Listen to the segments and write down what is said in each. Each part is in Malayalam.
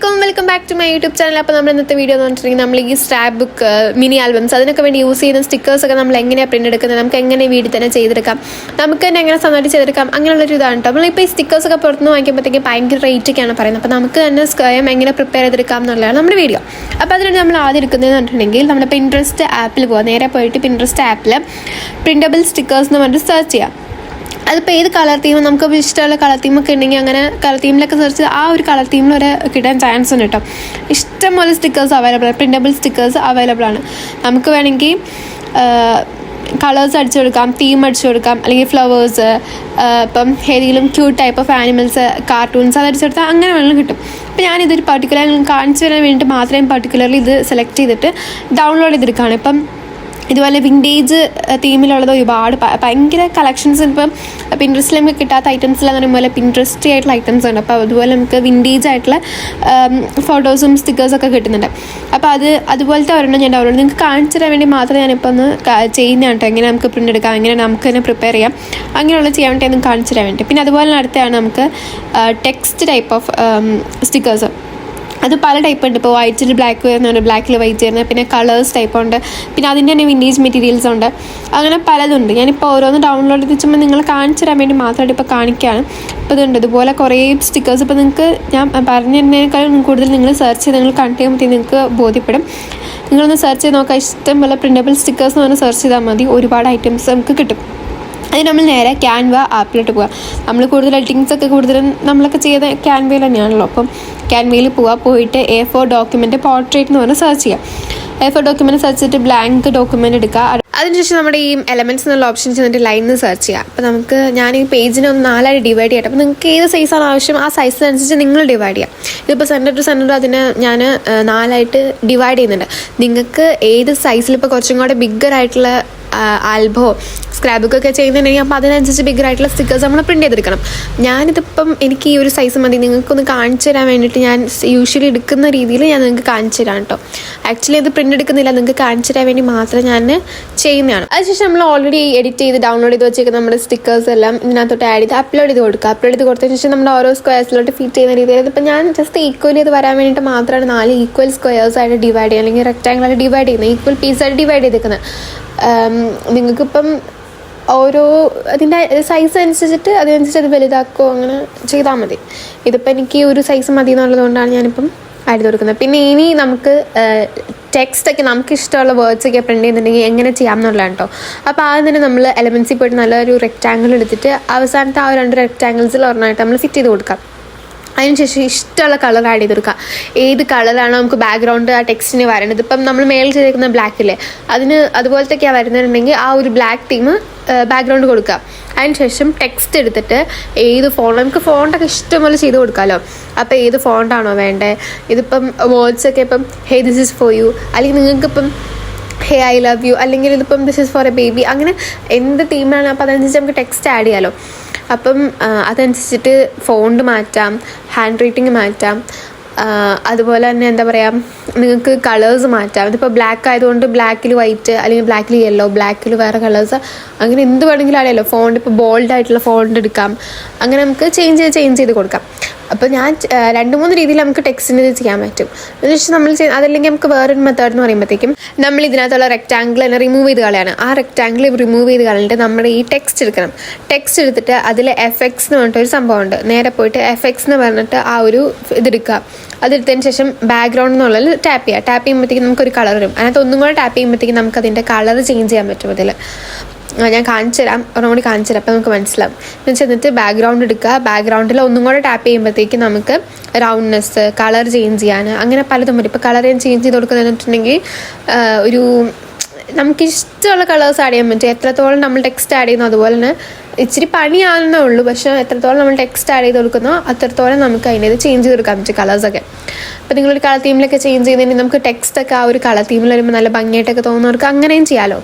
അലൈക്കും welcome back to my YouTube channel അപ്പോൾ നമ്മൾ ഇന്നത്തെ വീഡിയോ എന്ന് പറഞ്ഞിട്ടുണ്ടെങ്കിൽ നമ്മൾ ഈ സ്റ്റാബ് ബുക്ക് മിനി ആൽബംസ് അതിനൊക്കെ വേണ്ടി യൂസ് ചെയ്യുന്ന സ്റ്റിക്കേഴ്സ് ഒക്കെ നമ്മൾ എങ്ങനെയാണ് പ്രിന്റ് എടുക്കുന്നത് നമുക്ക് എങ്ങനെ വീട്ടിൽ തന്നെ ചെയ്തെടുക്കാം നമുക്ക് തന്നെ എങ്ങനെ സ്വന്തമായിട്ട് ചെയ്തെടുക്കാം അങ്ങനെയുള്ളൊരു ഇതാണ് കേട്ടോ നമ്മളിപ്പോൾ ഈ സ്റ്റിക്കേഴ്സ് ഒക്കെ പുറത്തുനിന്ന് വാങ്ങിക്കുമ്പോഴത്തേക്ക് ഭയങ്കര റേറ്റ് ഒക്കെയാണ് പറയുന്നത്. അപ്പോൾ നമുക്ക് തന്നെ സ്വയം എങ്ങനെ പ്രിപ്പയർ ചെയ്തെടുക്കാം എന്നുള്ളതാണ് നമ്മുടെ വീഡിയോ അപ്പോൾ അതിനാണ് നമ്മൾ ആദ്യം എടുക്കുന്നതെന്ന് പറഞ്ഞിട്ടുണ്ടെങ്കിൽ നമ്മുടെ പിൻട്രസ്റ്റ് ആപ്പിൽ പോകാം നേരെ പോയിട്ട് പിൻട്രസ്റ്റ് ആപ്പിൽ പ്രിന്റബിൾ സ്റ്റിക്കേഴ്സ് എന്ന് പറഞ്ഞിട്ട് സെർച്ച് ചെയ്യാം. അതിപ്പോൾ ഏത് കളർ തീമും നമുക്ക് ഇഷ്ടമുള്ള കളർ തീമൊക്കെ ഉണ്ടെങ്കിൽ അങ്ങനെ കളർ തീമിലൊക്കെ സെർച്ച് ആ ഒരു കളർ തീമിൽ വരെ കിട്ടാൻ ചാൻസ് ഉണ്ട് കേട്ടോ ഇഷ്ടംപോലെ സ്റ്റിക്കേഴ്സ് അവൈലബിൾ ആണ് പ്രിന്റബിൾ സ്റ്റിക്കേഴ്സ് അവൈലബിൾ ആണ്. നമുക്ക് വേണമെങ്കിൽ കളേഴ്സ് അടിച്ചു കൊടുക്കാം തീം അടിച്ചു കൊടുക്കാം അല്ലെങ്കിൽ ഫ്ലവേഴ്സ് ഇപ്പം ഏതെങ്കിലും cute type of animals cartoons അത് അടിച്ചു കൊടുത്താൽ അങ്ങനെ വേണമെങ്കിലും കിട്ടും. അപ്പോൾ ഞാനിതൊരു പർട്ടിക്കുലർ കാണിച്ചു തരാൻ വേണ്ടിയിട്ട് മാത്രമേ പർട്ടിക്കുലർലി ഇത് സെലക്ട് ചെയ്തിട്ട് ഡൗൺലോഡ് ചെയ്തെടുക്കുകയാണ് ഇപ്പം ഇതുപോലെ വിന്റേജ് തീമിലുള്ളത് ഒരുപാട് ഭയങ്കര കളക്ഷൻസ് ഇപ്പം പിൻട്രസ്റ്റിൽ നമുക്ക് കിട്ടാത്ത ഐറ്റംസ് എന്ന് പറയുമ്പോൾ പിൻട്രസ്റ്റി ആയിട്ടുള്ള ഐറ്റംസ് ഉണ്ട്. അപ്പോൾ അതുപോലെ നമുക്ക് വിന്റേജ് ആയിട്ടുള്ള ഫോട്ടോസും സ്റ്റിക്കേഴ്സൊക്കെ കിട്ടുന്നുണ്ട്. അപ്പോൾ അത് അതുപോലത്തെ ഒരെണ്ണം ഞാൻ ഡൗൺലോഡ് നിങ്ങൾക്ക് കാണിച്ചു തരാൻ വേണ്ടി മാത്രമേ ഞാനിപ്പോൾ ഒന്ന് ചെയ്യുന്ന കേട്ടോ എങ്ങനെ നമുക്ക് പ്രിന്റ് എടുക്കാം? എങ്ങനെ നമുക്ക് തന്നെ പ്രിപ്പയർ ചെയ്യാം? അങ്ങനെയുള്ള ചെയ്യാൻ വേണ്ടി ഒന്ന് കാണിച്ചു തരാൻ വേണ്ടി. പിന്നെ അതുപോലെ അടുത്തതാണ് നമുക്ക് ടെക്സ്റ്റ് ടൈപ്പ് ഓഫ് സ്റ്റിക്കേഴ്സ് അത് പല ടൈപ്പ് ഉണ്ട്. ഇപ്പോൾ വൈറ്റിൽ ബ്ലാക്ക് വരുന്നുണ്ട് ബ്ലാക്കിൽ വൈറ്റ് വരുന്നത് പിന്നെ കളേഴ്സ് ടൈപ്പ് ഉണ്ട്. പിന്നെ അതിന്റെ തന്നെ വിന്റേജ് മെറ്റീരിയൽസ് ഉണ്ട്. അങ്ങനെ പലതുണ്ട്. ഞാനിപ്പോൾ ഓരോന്ന് ഡൗൺലോഡ് ചെയ്ത് വെച്ചുമ്പോൾ നിങ്ങൾ കാണിച്ചു തരാൻ വേണ്ടി മാത്രമായിട്ട് ഇപ്പോൾ കാണിക്കുകയാണ് ഇപ്പോൾ ഇതുണ്ട്. ഇതുപോലെ കുറേ സ്റ്റിക്കേഴ്സ് ഇപ്പോൾ നിങ്ങൾക്ക് ഞാൻ പറഞ്ഞു പറഞ്ഞതിനേക്കാളും കൂടുതൽ നിങ്ങൾ സെർച്ച് ചെയ്ത് നിങ്ങൾ കണ്ടു ചെയ്യുമ്പോൾ നിങ്ങൾക്ക് ബോധ്യപ്പെടും. നിങ്ങളൊന്ന് സെർച്ച് ചെയ്ത് നോക്കുക ഇഷ്ടംപോലെ പ്രിന്റബിൾ സ്റ്റിക്കേഴ്സ് എന്ന് പറഞ്ഞാൽ സെർച്ച് ചെയ്താൽ മതി. ഒരുപാട് ഐറ്റംസ് നമുക്ക് കിട്ടും. അതിന് നമ്മൾ നേരെ ക്യാൻവ ആപ്പിലോട്ട് പോവുക നമ്മൾ കൂടുതൽ എഡിറ്റിങ്സ് ഒക്കെ കൂടുതലും നമ്മളൊക്കെ ചെയ്ത ക്യാൻവയിൽ തന്നെയാണല്ലോ. അപ്പം ക്യാൻവയിൽ പോവുക പോയിട്ട് എ ഫോർ ഡോക്യുമെന്റ് പോർട്രേറ്റ് എന്ന് പറഞ്ഞ് സെർച്ച് ചെയ്യുക എ ഫോർ ഡോക്യുമെന്റ് സെർച്ച് ചെയ്തിട്ട് ബ്ലാങ്ക് ഡോക്യുമെന്റ് എടുക്കുക. അതിനുശേഷം നമ്മുടെ ഈ എലമെന്റ്സ് എന്നുള്ള ഓപ്ഷൻ ചെന്നിട്ട് ലൈനിൽ സെർച്ച് ചെയ്യുക അപ്പോൾ നമുക്ക് ഞാൻ ഈ പേജിനെ ഒന്ന് നാലായിട്ട് ഡിവൈഡ് ചെയ്യട്ടെ അപ്പോൾ നിങ്ങൾക്ക് ഏത് സൈസാണ് ആവശ്യം? ആ സൈസിനനുസരിച്ച് നിങ്ങൾ ഡിവൈഡ് ചെയ്യാം. ഇതിപ്പോൾ സെന്റർ ടു സെന്റർ അതിന് ഞാൻ നാലായിട്ട് ഡിവൈഡ് ചെയ്യുന്നുണ്ട്. നിങ്ങൾക്ക് ഏത് സൈസിൽ ഇപ്പോൾ കുറച്ചും കൂടെ ബിഗ്ഗർ ആയിട്ടുള്ള ആൽബോ സ്ക്രാബ് ഒക്കെ ചെയ്യുന്നുണ്ടെങ്കിൽ അപ്പോൾ അതിനനുസരിച്ച് ബിഗർ ആയിട്ടുള്ള സ്റ്റിക്കേഴ്സ് നമ്മൾ പ്രിന്റ് ചെയ്തെടുക്കണം. ഞാനിതിപ്പം എനിക്ക് ഈ ഒരു സൈസ് മതി. നിങ്ങൾക്കൊന്ന് കാണിച്ചു തരാൻ വേണ്ടിയിട്ട് ഞാൻ യൂഷ്വലി എടുക്കുന്ന രീതിയിൽ ഞാൻ നിങ്ങൾക്ക് കാണിച്ചു തരാം കേട്ടോ ആക്ച്വലി അത് പ്രിന്റ് എടുക്കുന്നില്ല. നിങ്ങൾക്ക് കാണിച്ചു തരാൻ വേണ്ടി മാത്രം ഞാൻ ചെയ്യുന്നതാണ്. അതിനുശേഷം നമ്മൾ ഓൾറെഡി എഡിറ്റ് ചെയ്ത് ഡൗൺലോഡ് ചെയ്ത് വെച്ചേക്കുന്ന നമ്മുടെ സ്റ്റിക്കേഴ്സ് എല്ലാം ഇതിനകത്തോട്ട് ആഡ് ചെയ്ത് അപ്ലോഡ് ചെയ്ത് കൊടുക്കുക. അപ്ലോഡ് ചെയ്ത് കൊടുത്തതിന് ശേഷം നമ്മുടെ ഓരോ സ്ക്വയർസിലോട്ട് ഫിറ്റ് ചെയ്യുന്ന രീതിയിൽ ഇപ്പം ഞാൻ ജസ്റ്റ് ഈക്വലി ഇത് വരാൻ വേണ്ടിയിട്ട് മാത്രമാണ് നാല് ഈക്വൽ സ്ക്വയേഴ്സ് ആയിട്ട് ഡിവൈഡ് ചെയ്യുക അല്ലെങ്കിൽ റെക്റ്റാങ്കിൾ ആയിട്ട് ഡിവൈഡ് ചെയ്യുന്നത്. ഈക്വൽ പീസായിട്ട് ഡിവൈഡ് ചെയ്തേക്കുന്നത്. നിങ്ങൾക്കിപ്പം ഓരോ അതിന്റെ സൈസ് അനുസരിച്ചിട്ട് അതിനനുസരിച്ച് അത് വലുതാക്കുകയോ അങ്ങനെ ചെയ്താൽ മതി. ഇതിപ്പോൾ എനിക്ക് ഒരു സൈസ് മതി എന്നുള്ളത് കൊണ്ടാണ് ഞാനിപ്പം ആഡ് കൊടുക്കുന്നത് പിന്നെ ഇനി നമുക്ക് ടെക്സ്റ്റ് ഒക്കെ നമുക്ക് ഇഷ്ടമുള്ള വേർഡ്സ് ഒക്കെ പ്രിന്റ് ചെയ്യുന്നുണ്ടെങ്കിൽ എങ്ങനെ ചെയ്യാം എന്നുള്ളതാണ് കേട്ടോ അപ്പോൾ ആദ്യം തന്നെ നമ്മൾ എലമെൻസിൽ പോയിട്ട് നല്ലൊരു റെക്റ്റാങ്കിൾ എടുത്തിട്ട് അവസാനത്തെ ആ രണ്ട് റെക്റ്റാങ്കിൾസിൽ ഒരെണ്ണമായിട്ട് നമ്മൾ ഫിറ്റ് ചെയ്ത് കൊടുക്കാം. അതിനുശേഷം ഇഷ്ടമുള്ള കളർ ആഡ് ചെയ്ത് കൊടുക്കുക. ഏത് കളറാണ് നമുക്ക് ബാക്ക്ഗ്രൗണ്ട് ആ ടെക്സ്റ്റിന് വരേണ്ടത് ഇപ്പം നമ്മൾ മേൽ ചെയ്തേക്കുന്ന ബ്ലാക്കില്ലേ അതിന് അതുപോലത്തെയൊക്കെയാണ് വരുന്നുണ്ടെങ്കിൽ ആ ഒരു ബ്ലാക്ക് തീം ബാക്ക്ഗ്രൗണ്ട് കൊടുക്കുക. അതിനുശേഷം ടെക്സ്റ്റ് എടുത്തിട്ട് ഏത് ഫോൺ നമുക്ക് ഫോണ്ടൊക്കെ ഇഷ്ടംപോലെ ചെയ്ത് കൊടുക്കാമല്ലോ അപ്പോൾ ഏത് ഫോണ്ടാണോ വേണ്ടേ? ഇതിപ്പം വേർഡ്സ് ഒക്കെ ഇപ്പം hey this is for you അല്ലെങ്കിൽ നിങ്ങൾക്കിപ്പം ഹേ ഐ ലവ് യു അല്ലെങ്കിൽ ഇതിപ്പം this is for a baby അങ്ങനെ എന്ത് തീമാണ് അപ്പോൾ അതനുസരിച്ച് നമുക്ക് ടെക്സ്റ്റ് ആഡ് ചെയ്യാമല്ലോ അപ്പം അതനുസരിച്ചിട്ട് ഫോണ്ട് മാറ്റാം ഹാൻഡ് റൈറ്റിംഗ് മാറ്റാം അതുപോലെ തന്നെ എന്താ പറയുക നിങ്ങൾക്ക് കളേഴ്സ് മാറ്റാം. ഇതിപ്പോൾ ബ്ലാക്ക് ആയതുകൊണ്ട് ബ്ലാക്കിൽ വൈറ്റ് അല്ലെങ്കിൽ ബ്ലാക്കിൽ യെല്ലോ ബ്ലാക്കിൽ വേറെ കളേഴ്സ് അങ്ങനെ എന്ത് വേണമെങ്കിലും അറിയാമല്ലോ ഫോണ്ട് ഇപ്പോൾ ബോൾഡ് ആയിട്ടുള്ള ഫോണ്ട് എടുക്കാം. അങ്ങനെ നമുക്ക് ചേഞ്ച് ചെയ്ത് ചേഞ്ച് ചെയ്ത് കൊടുക്കാം. അപ്പോൾ ഞാൻ രണ്ട് മൂന്ന് രീതിയിൽ നമുക്ക് ടെക്സ്റ്റിന് ഇത് ചെയ്യാൻ പറ്റും. എന്ന് വെച്ചാൽ നമ്മൾ അതല്ലെങ്കിൽ നമുക്ക് വേറൊരു മെത്തേഡ് എന്ന് പറയുമ്പോഴത്തേക്കും നമ്മൾ ഇതിനകത്തുള്ള റെക്റ്റാങ്കിൾ തന്നെ റിമൂവ് ചെയ്ത് കളയാണ്. ആ റെക്റ്റാങ്കിൾ റിമൂവ് ചെയ്ത് കളഞ്ഞിട്ട് നമ്മൾ ഈ ടെക്സ്റ്റ് എടുക്കണം. ടെക്സ്റ്റ് എടുത്തിട്ട് അതിൽ എഫ് എക്സ് എന്ന് പറഞ്ഞിട്ടൊരു സംഭവമുണ്ട്. നേരെ പോയിട്ട് എഫ് എക്സ് എന്ന് പറഞ്ഞിട്ട് ആ ഒരു ഇതെടുക്കുക അതെടുത്തതിന് ശേഷം ബാക്ക്ഗ്രൗണ്ട് എന്നുള്ളത് ടാപ്പ് ചെയ്യുക. ടാപ്പ് ചെയ്യുമ്പോഴത്തേക്കും നമുക്കൊരു കളർ വരും. അതിനകത്ത് ഒന്നും കൂടെ ടാപ്പ് ചെയ്യുമ്പോഴത്തേക്കും നമുക്ക് അതിന്റെ കളർ ചേഞ്ച് ചെയ്യാൻ പറ്റും അതിൽ ഞാൻ കാണിച്ചു തരാം ഒന്നുകൂടി കൂടി കാണിച്ചു തരാം അപ്പോൾ നമുക്ക് മനസ്സിലാവും. എന്ന് എന്നിട്ട് ബാക്ക്ഗ്രൗണ്ട് എടുക്കുക. ബാക്ക്ഗ്രൗണ്ടിൽ ഒന്നും കൂടെ ടാപ്പ് ചെയ്യുമ്പോഴത്തേക്ക് നമുക്ക് റൗണ്ട്നെസ് കളർ ചേഞ്ച് ചെയ്യാൻ അങ്ങനെ പലതും വരും. ഇപ്പോൾ കളർ ഞാൻ ചേഞ്ച് ചെയ്ത് കൊടുക്കുന്നതെന്നുണ്ടെങ്കിൽ ഒരു നമുക്ക് ഇഷ്ടമുള്ള കളേഴ്സ് ആഡ് ചെയ്യാൻ പറ്റും. എത്രത്തോളം നമ്മൾ ടെക്സ്റ്റ് ആഡ് ചെയ്യുന്നു അതുപോലെ തന്നെ ഇച്ചിരി പണിയാണെന്നേ ഉള്ളൂ. പക്ഷേ എത്രത്തോളം നമ്മൾ ടെക്സ്റ്റ് ആഡ് ചെയ്ത് കൊടുക്കുന്നോ അത്രത്തോളം നമുക്ക് അതിന്റെ ചേഞ്ച് ചെയ്ത് കൊടുക്കാൻ പറ്റും കളേഴ്സൊക്കെ അപ്പോൾ നിങ്ങളൊരു കളർ തീമിലൊക്കെ ചേഞ്ച് ചെയ്തിട്ടുണ്ടെങ്കിൽ നമുക്ക് ടെക്സ്റ്റൊക്കെ ആ ഒരു കളർ തീമിൽ വരുമ്പോൾ നല്ല ഭംഗിയായിട്ടൊക്കെ തോന്നുന്നവർക്ക് അങ്ങനെയും ചെയ്യാമല്ലോ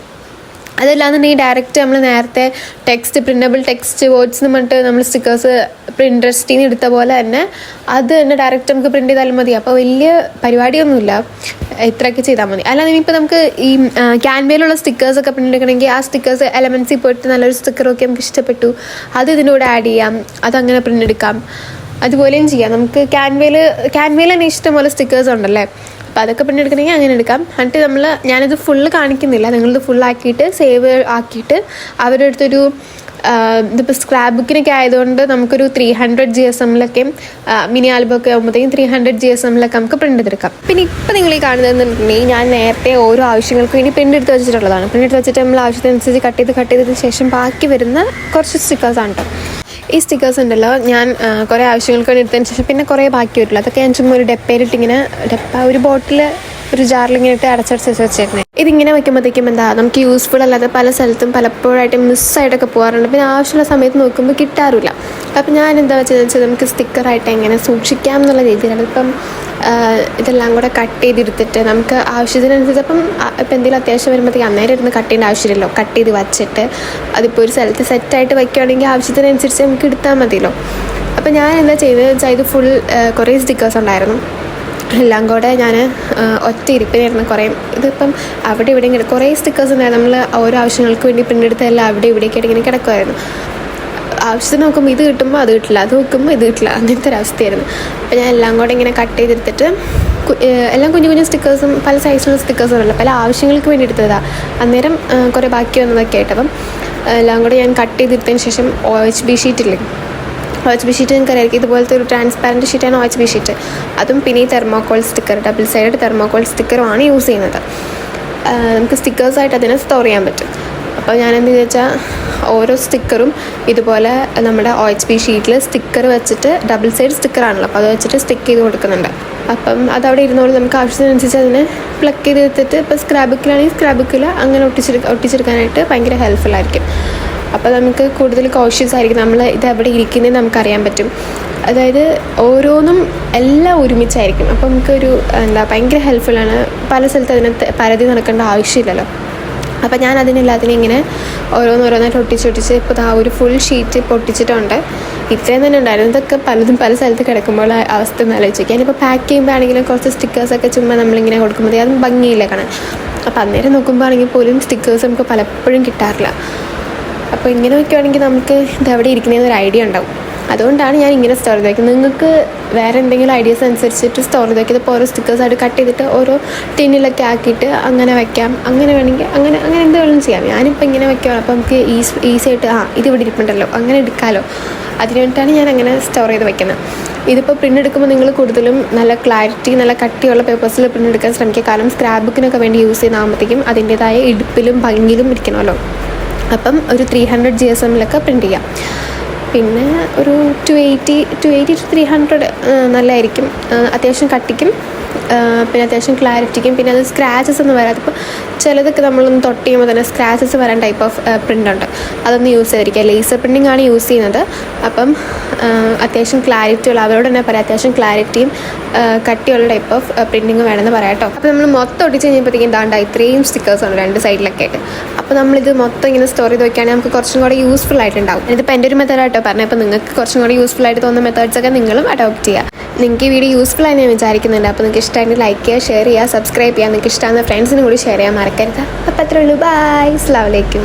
അതല്ലാന്നുണ്ടെങ്കിൽ ഡയറക്റ്റ് നമ്മൾ നേരത്തെ ടെക്സ്റ്റ് പ്രിന്റബിൾ ടെക്സ്റ്റ് വേർഡ്സ് എന്ന് പറഞ്ഞിട്ട് നമ്മൾ സ്റ്റിക്കേഴ്സ് പ്രിൻട്രസ്റ്റിൽ നിന്ന് എടുത്ത പോലെ തന്നെ അത് തന്നെ ഡയറക്റ്റ് നമുക്ക് പ്രിന്റ് ചെയ്താലും മതി. അപ്പോൾ വലിയ പരിപാടിയൊന്നുമില്ല. ഇത്രയൊക്കെ ചെയ്താൽ മതി. അല്ലാതെ ഇപ്പോൾ നമുക്ക് ഈ ക്യാൻവയിലുള്ള സ്റ്റിക്കേഴ്സ് ഒക്കെ പ്രിന്റ് എടുക്കണമെങ്കിൽ ആ സ്റ്റിക്കേഴ്സ് എലമെൻസിൽ പോയിട്ട് നല്ലൊരു സ്റ്റിക്കറൊക്കെ നമുക്ക് ഇഷ്ടപ്പെട്ടു. അത് ഇതിന്റെ കൂടെ ആഡ് ചെയ്യാം. അതങ്ങനെ പ്രിന്റ് എടുക്കാം. അതുപോലെയും ചെയ്യാം. നമുക്ക് ക്യാൻവയിൽ ക്യാൻവയിൽ തന്നെ ഇഷ്ടംപോലെ സ്റ്റിക്കേഴ്സ് ഉണ്ടല്ലേ? അപ്പോൾ അതൊക്കെ പ്രിന്റ് എടുക്കണമെങ്കിൽ അങ്ങനെ എടുക്കാം. എന്നിട്ട് നമ്മൾ ഞാനിത് ഫുള്ള് കാണിക്കുന്നില്ല. നിങ്ങളിത് ഫുള്ളാക്കിയിട്ട് സേവ് ആക്കിയിട്ട് അവരുടെ അടുത്തൊരു ഇതിപ്പോൾ സ്ക്രാപ്പ് ബുക്കിനൊക്കെ ആയതുകൊണ്ട് നമുക്കൊരു ത്രീ ഹൺഡ്രഡ് ജി എസ് എമ്മിലൊക്കെ മിനി ആൽബം ഒക്കെ ആകുമ്പോഴത്തേക്കും ത്രീ ഹൺഡ്രഡ് ജി എസ് എമ്മിലൊക്കെ നമുക്ക് പ്രിന്റ് എടുക്കാം. പിന്നെ ഇപ്പോൾ നിങ്ങൾ ഈ കാണുന്നതെന്നുണ്ടെങ്കിൽ ഞാൻ നേരത്തെ ഓരോ ആവശ്യങ്ങൾക്കും ഇനി പ്രിന്റ് എടുത്ത് വെച്ചിട്ടുള്ളതാണ്. പ്രിന്റ് എടുത്ത് വെച്ചിട്ട് നമ്മൾ ആവശ്യത്തിനനുസരിച്ച് കട്ട് ചെയ്ത് കട്ട് ചെയ്തതിന് ശേഷം ബാക്കി വരുന്ന കുറച്ച് സ്റ്റിക്കേഴ്സാണ് കേട്ടോ ഈ സ്റ്റിക്കേഴ്സ് ഉണ്ടല്ലോ. ഞാൻ കുറേ ആവശ്യങ്ങൾക്ക് വേണ്ടി എടുത്തതിന് ശേഷം പിന്നെ കുറേ ബാക്കി വരില്ല അതൊക്കെ ഞാൻ ചുമ്മാ ഒരു ഡെപ്പയിലിട്ടിങ്ങനെ ഡെപ്പ ഒരു ബോട്ടിൽ ഒരു ഇട്ട് അടച്ചടച്ച് വെച്ചേക്കുന്നത് ഇതിങ്ങനെ വെക്കുമ്പോഴത്തേക്കും എന്താ നമുക്ക് യൂസ്ഫുൾ അല്ലാതെ പല സ്ഥലത്തും പലപ്പോഴായിട്ട് മിസ്സായിട്ടൊക്കെ പോകാറുണ്ട് പിന്നെ ആവശ്യമുള്ള സമയത്ത് നോക്കുമ്പോൾ കിട്ടാറില്ല. അപ്പം ഞാൻ എന്താ വെച്ചതെന്ന് വെച്ചാൽ നമുക്ക് സ്റ്റിക്കറായിട്ട് എങ്ങനെ സൂക്ഷിക്കാം എന്നുള്ള രീതിയിലാണ്. ഇപ്പം ഇതെല്ലാം കൂടെ കട്ട് ചെയ്തെടുത്തിട്ട് നമുക്ക് ആവശ്യത്തിനനുസരിച്ച് അപ്പം ഇപ്പം എന്തെങ്കിലും അത്യാവശ്യം വരുമ്പോഴത്തേക്ക് അന്നേരം ഇരുന്ന് കട്ട് ചെയ്യേണ്ട ആവശ്യമില്ലല്ലോ. കട്ട് ചെയ്ത് വച്ചിട്ട് അതിപ്പോൾ ഒരു സ്ഥലത്ത് സെറ്റായിട്ട് വയ്ക്കുകയാണെങ്കിൽ ആവശ്യത്തിനനുസരിച്ച് നമുക്ക് എടുത്താൽ മതിയല്ലോ. അപ്പം ഞാൻ എന്താ ചെയ്തതെന്ന് വെച്ചാൽ ഇത് ഫുൾ കുറേ സ്റ്റിക്കേഴ്സ് ഉണ്ടായിരുന്നു. എല്ലാം കൂടെ ഞാൻ ഒറ്റ ഇരിപ്പിനായിരുന്നു കുറേ. ഇതിപ്പം അവിടെ ഇവിടെ ഇങ്ങനെ കുറേ സ്റ്റിക്കേഴ്സ് ഉണ്ടായിരുന്നു നമ്മൾ ഓരോ ആവശ്യങ്ങൾക്ക് വേണ്ടി പ്രിന്റ് എടുത്തെല്ലാം അവിടെ ഇവിടേക്കായിട്ട് ഇങ്ങനെ കിടക്കുമായിരുന്നു ആവശ്യത്തിന് നോക്കുമ്പോൾ ഇത് കിട്ടുമ്പോൾ അത് കിട്ടില്ല അത് നോക്കുമ്പോൾ ഇത് കിട്ടില്ല അങ്ങനത്തെ ഒരു അവസ്ഥയായിരുന്നു. അപ്പോൾ ഞാൻ എല്ലാം കൂടെ ഇങ്ങനെ കട്ട് ചെയ്തെടുത്തിട്ട് എല്ലാം കുഞ്ഞു കുഞ്ഞു സ്റ്റിക്കേഴ്സും പല സൈസിലുള്ള സ്റ്റിക്കേഴ്സും ഉണ്ടല്ലോ പല ആവശ്യങ്ങൾക്ക് വേണ്ടി എടുത്തതാണ് അന്നേരം കുറേ ബാക്കി വന്നതൊക്കെ ആയിട്ട് അപ്പം എല്ലാം കൂടെ ഞാൻ കട്ട് ചെയ്തെടുത്തതിന് ശേഷം ഒ എച്ച് ബി ഷീറ്റില്ലേ ഒ ബി ഷീറ്റ് നിങ്ങൾക്ക് അറിയാം ഇതുപോലത്തെ ഒരു ട്രാൻസ്പാരന്റ് ഷീറ്റാണ് ഒ ബി ഷീറ്റ് അതും പിന്നെ ഈ thermocol sticker double side thermocol സ്റ്റിക്കറുമാണ് use ചെയ്യുന്നത്. നമുക്ക് സ്റ്റിക്കേഴ്സായിട്ട് അതിനെ സ്റ്റോർ ചെയ്യാൻ പറ്റും. അപ്പോൾ ഞാൻ എന്ത് വെച്ചാൽ ഓരോ സ്റ്റിക്കറും ഇതുപോലെ നമ്മുടെ ഒ എച്ച് പി ഷീറ്റിൽ സ്റ്റിക്കർ വെച്ചിട്ട് ഡബിൾ സൈഡ് സ്റ്റിക്കറാണല്ലോ അപ്പോൾ അത് വെച്ചിട്ട് സ്റ്റിക്ക് ചെയ്ത് കൊടുക്കുന്നുണ്ട്. അപ്പം അതവിടെ ഇരുന്നോണ്ട് നമുക്ക് ആവശ്യത്തിനനുസരിച്ച് അതിനെ പ്ലക്ക് ചെയ്ത് എടുത്തിട്ട് ഇപ്പോൾ സ്ക്രാബുക്കിലാണെങ്കിൽ സ്ക്രാബുക്കിൽ അങ്ങനെ ഒട്ടിച്ചെടുക്ക ഒട്ടിച്ചെടുക്കാനായിട്ട് ഭയങ്കര ഹെൽപ്ഫുൾ ആയിരിക്കും. അപ്പോൾ നമുക്ക് കൂടുതൽ കോഷ്യസ് ആയിരിക്കും. നമ്മൾ ഇത് എവിടെ ഇരിക്കുന്നത് നമുക്കറിയാൻ പറ്റും. അതായത് ഓരോന്നും എല്ലാം ഒരുമിച്ചായിരിക്കും. അപ്പോൾ നമുക്കൊരു എന്താ ഭയങ്കര ഹെൽപ്ഫുള്ളാണ് പല സ്ഥലത്ത് അതിനകത്ത് പരതി നടക്കേണ്ട ആവശ്യമില്ലല്ലോ. അപ്പോൾ ഞാൻ അതിനെല്ലാത്തിനും ഇങ്ങനെ ഓരോന്നോരോന്നായിട്ട് ഒട്ടിച്ചൊട്ടിച്ച് ഇപ്പോൾ ആ ഒരു ഫുൾ ഷീറ്റ് പൊട്ടിച്ചിട്ടുണ്ട് ഇത്രയും തന്നെ ഉണ്ടായിരുന്നു. ഇതൊക്കെ പലതും പല സ്ഥലത്ത് കിടക്കുമ്പോൾ അവസ്ഥ ഒന്ന് ഞാനിപ്പോൾ പാക്ക് ചെയ്യുമ്പോൾ ആണെങ്കിലും കുറച്ച് സ്റ്റിക്കേഴ്സൊക്കെ ചുമ്മാ നമ്മളിങ്ങനെ കൊടുക്കുമ്പോൾ അതും ഭംഗിയില്ല കാണാൻ. അപ്പോൾ അന്നേരം നോക്കുമ്പോൾ ആണെങ്കിൽ പോലും സ്റ്റിക്കേഴ്സ് നമുക്ക് പലപ്പോഴും കിട്ടാറില്ല. അപ്പോൾ ഇങ്ങനെ വയ്ക്കുവാണെങ്കിൽ നമുക്ക് ഇത് എവിടെ ഇരിക്കുന്നതെന്ന് ഒരു ഐഡിയ ഉണ്ടാവും. അതുകൊണ്ടാണ് ഞാൻ ഇങ്ങനെ സ്റ്റോർ ചെയ്ത് വയ്ക്കുന്നത്. നിങ്ങൾക്ക് വേറെ എന്തെങ്കിലും ഐഡിയാസ് അനുസരിച്ചിട്ട് സ്റ്റോർ ചെയ്ത് വയ്ക്കുന്നത് ഇപ്പോൾ ഓരോ സ്റ്റിക്കേഴ്സായിട്ട് കട്ട് ചെയ്തിട്ട് ഓരോ ടിന്നിലൊക്കെ ആക്കിയിട്ട് അങ്ങനെ വയ്ക്കാം. അങ്ങനെ വേണമെങ്കിൽ അങ്ങനെ അങ്ങനെ എന്ത് വേണമെങ്കിലും ചെയ്യാം. ഞാനിപ്പോൾ ഇങ്ങനെ വയ്ക്കുകയാണ് അപ്പോൾ നമുക്ക് ഈസി ഈസി ആയിട്ട് ആ ഇത് ഇവിടെ ഇരിപ്പുണ്ടല്ലോ. അങ്ങനെ എടുക്കാമല്ലോ അതിന് വേണ്ടിയിട്ടാണ് ഞാൻ അങ്ങനെ സ്റ്റോർ ചെയ്ത് വയ്ക്കുന്നത്. ഇതിപ്പോൾ പ്രിന്റ് എടുക്കുമ്പോൾ നിങ്ങൾ കൂടുതലും നല്ല ക്ലാരിറ്റി നല്ല കട്ടിയുള്ള പേപ്പേഴ്സിൽ പ്രിന്റ് എടുക്കാൻ ശ്രമിക്കുക. കാരണം സ്ക്രാപ്പ് ബുക്കിനൊക്കെ വേണ്ടി യൂസ് ചെയ്യുന്ന ചെയ്യുന്നതാകുമ്പോഴത്തേക്കും അതിന്റേതായ ഇടുപ്പിലും ഭംഗിയിലും ഇരിക്കണമല്ലോ. അപ്പം ഒരു ത്രീ ഹൺഡ്രഡ് ജി എസ് എമ്മിലൊക്കെ പ്രിന്റ് ചെയ്യാം. പിന്നെ ഒരു two eighty two eighty two three hundred നല്ലതായിരിക്കും അത്യാവശ്യം കട്ടിക്കും. പിന്നെ അത്യാവശ്യം ക്ലാരിറ്റിക്കും പിന്നെ അത് സ്ക്രാച്ചസ് ഒന്നും വരാതെ ഇപ്പോൾ ചിലതൊക്കെ നമ്മളൊന്ന് തൊട്ട് ചെയ്യുമ്പോൾ തന്നെ സ്ക്രാച്ചസ് വരാൻ ടൈപ്പ് ഓഫ് പ്രിന്റ് ഉണ്ട്. അതൊന്ന് യൂസ് ചെയ്തിരിക്കുക. ലേസർ പ്രിന്റിംഗ് ആണ് യൂസ് ചെയ്യുന്നത്. അപ്പം അത്യാവശ്യം ക്ലാരിറ്റി ഉള്ള അവരോട് തന്നെ പറയാം അത്യാവശ്യം ക്ലാരിറ്റിയും കട്ടിയുള്ള ടൈപ്പ് ഓഫ് പ്രിന്റിങ് വേണമെന്ന് പറയാം കേട്ടോ. അപ്പോൾ നമ്മൾ മൊത്തം ഒട്ടിച്ച് കഴിഞ്ഞപ്പോഴത്തേക്കും ദാണ്ട ഇത്രയും സ്റ്റിക്കേഴ്സ് ഉണ്ട് രണ്ട് സൈഡിലൊക്കെ ആയിട്ട്. അപ്പോൾ നമ്മളിത് മൊത്തം ഇങ്ങനെ സ്റ്റോർ ചെയ്ത് വെക്കുകയാണെങ്കിൽ നമുക്ക് കുറച്ചും കൂടെ യൂസ്ഫുൾ ആയിട്ടുണ്ടാവും. ഇതിപ്പോൾ എന്റെ ഒരു മെത്തേഡ് ആട്ടോ പറഞ്ഞത്. അപ്പോൾ നിങ്ങൾക്ക് കുറച്ചും കൂടെ യൂസ്ഫുൾ ആയിട്ട് തോന്നുന്ന മെത്തേഡ്സൊക്കെ നിങ്ങളും അഡോപ്റ്റ് ചെയ്യുക. നിങ്ങൾക്ക് ഈ വീഡിയോ യൂസ്ഫുൾ ആയി ഞാൻ വിചാരിക്കുന്നുണ്ട്. അപ്പോൾ നിങ്ങൾക്ക് ഇഷ്ടമായിട്ട് ലൈക്ക് ചെയ്യുക ഷെയർ ചെയ്യുക സബ്സ്ക്രൈബ് ചെയ്യുക. നിങ്ങൾക്ക് ഇഷ്ടമാകുന്ന ഫ്രണ്ട്സിനും കൂടി ഷെയർ ചെയ്യാൻ മറക്കരുത്. അപ്പോൾ അത്രേ ഉള്ളൂ. ബൈ അസ്ലാമലൈക്കും